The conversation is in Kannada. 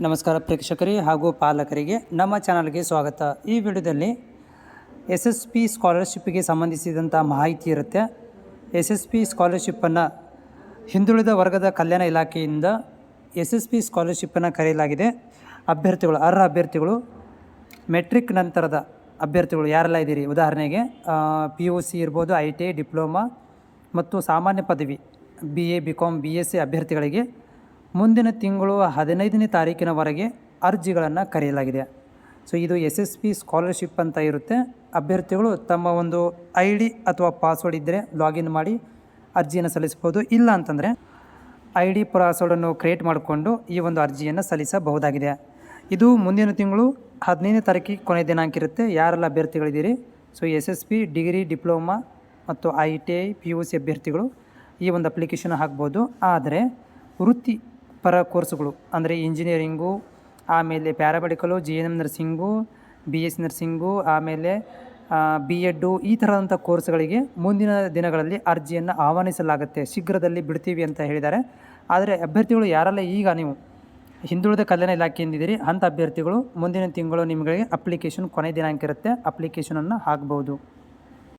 ನಮಸ್ಕಾರ ಪ್ರೇಕ್ಷಕರೇ ಹಾಗೂ ಪಾಲಕರಿಗೆ ನಮ್ಮ ಚಾನಲ್ಗೆ ಸ್ವಾಗತ. ಈ ವಿಡಿಯೋದಲ್ಲಿ ಎಸ್ ಎಸ್ ಪಿ ಸ್ಕಾಲರ್ಶಿಪ್ಗೆ ಸಂಬಂಧಿಸಿದಂಥ ಮಾಹಿತಿ ಇರುತ್ತೆ. ಎಸ್ ಎಸ್ ಪಿ ಸ್ಕಾಲರ್ಶಿಪ್ಪನ್ನು ಹಿಂದುಳಿದ ವರ್ಗದ ಕಲ್ಯಾಣ ಇಲಾಖೆಯಿಂದ ಎಸ್ ಎಸ್ ಪಿ ಸ್ಕಾಲರ್ಶಿಪ್ಪನ್ನು ಕರೆಯಲಾಗಿದೆ. ಅಭ್ಯರ್ಥಿಗಳು, ಅರ್ಹ ಅಭ್ಯರ್ಥಿಗಳು, ಮೆಟ್ರಿಕ್ ನಂತರದ ಅಭ್ಯರ್ಥಿಗಳು ಯಾರೆಲ್ಲ ಇದ್ದೀರಿ? ಉದಾಹರಣೆಗೆ ಪಿ ಯು ಸಿ ಇರ್ಬೋದು ಐ ಟಿ ಐ ಡಿಪ್ಲೊಮಾ ಮತ್ತು ಸಾಮಾನ್ಯ ಪದವಿ B A B com B S C ಅಭ್ಯರ್ಥಿಗಳಿಗೆ ಮುಂದಿನ ತಿಂಗಳು ಹದಿನೈದನೇ ತಾರೀಕಿನವರೆಗೆ ಅರ್ಜಿಗಳನ್ನು ಕರೆಯಲಾಗಿದೆ. ಸೊ ಇದು ಎಸ್ ಎಸ್ ಪಿ ಸ್ಕಾಲರ್ಶಿಪ್ ಅಂತ ಇರುತ್ತೆ. ಅಭ್ಯರ್ಥಿಗಳು ತಮ್ಮ ಒಂದು ಐ ಡಿ ಅಥವಾ ಪಾಸ್ವರ್ಡ್ ಇದ್ದರೆ ಲಾಗಿನ್ ಮಾಡಿ ಅರ್ಜಿಯನ್ನು ಸಲ್ಲಿಸ್ಬೋದು ಇಲ್ಲ ಅಂತಂದರೆ ಐ ಡಿ ಪಾಸ್ವರ್ಡನ್ನು ಕ್ರಿಯೇಟ್ ಮಾಡಿಕೊಂಡು ಈ ಒಂದು ಅರ್ಜಿಯನ್ನು ಸಲ್ಲಿಸಬಹುದಾಗಿದೆ. ಇದು ಮುಂದಿನ ತಿಂಗಳು ಹದಿನೈದನೇ ತಾರೀಕಿಗೆ ಕೊನೆಯ ದಿನಾಂಕ ಇರುತ್ತೆ. ಯಾರೆಲ್ಲ ಅಭ್ಯರ್ಥಿಗಳಿದ್ದೀರಿ? So S S P degree diploma ಮತ್ತು I T I P U C ಅಭ್ಯರ್ಥಿಗಳು ಈ ಒಂದು ಅಪ್ಲಿಕೇಶನ್ ಹಾಕ್ಬೋದು. ಆದರೆ ವೃತ್ತಿ ಪರ ಕೋರ್ಸುಗಳು, ಅಂದರೆ ಇಂಜಿನಿಯರಿಂಗು, ಆಮೇಲೆ paramedical, G N M nursing, B S nursing, ಆಮೇಲೆ ಬಿ ಎಡ್ಡು ಈ ಥರದಂಥ ಕೋರ್ಸ್ಗಳಿಗೆ ಮುಂದಿನ ದಿನಗಳಲ್ಲಿ ಅರ್ಜಿಯನ್ನು ಆಹ್ವಾನಿಸಲಾಗುತ್ತೆ. ಶೀಘ್ರದಲ್ಲಿ ಬಿಡ್ತೀವಿ ಅಂತ ಹೇಳಿದ್ದಾರೆ. ಆದರೆ ಅಭ್ಯರ್ಥಿಗಳು ಯಾರೆಲ್ಲ ಈಗ ನೀವು? ಹಿಂದುಳಿದ ಕಲ್ಯಾಣ ಇಲಾಖೆಯಿಂದಿದ್ದೀರಿ ಅಂಥ ಅಭ್ಯರ್ಥಿಗಳು ಮುಂದಿನ ತಿಂಗಳು ನಿಮಗೆ ಅಪ್ಲಿಕೇಶನ್ ಕೊನೆ ದಿನಾಂಕ ಇರುತ್ತೆ. ಅಪ್ಲಿಕೇಶನನ್ನು ಹಾಕ್ಬೋದು.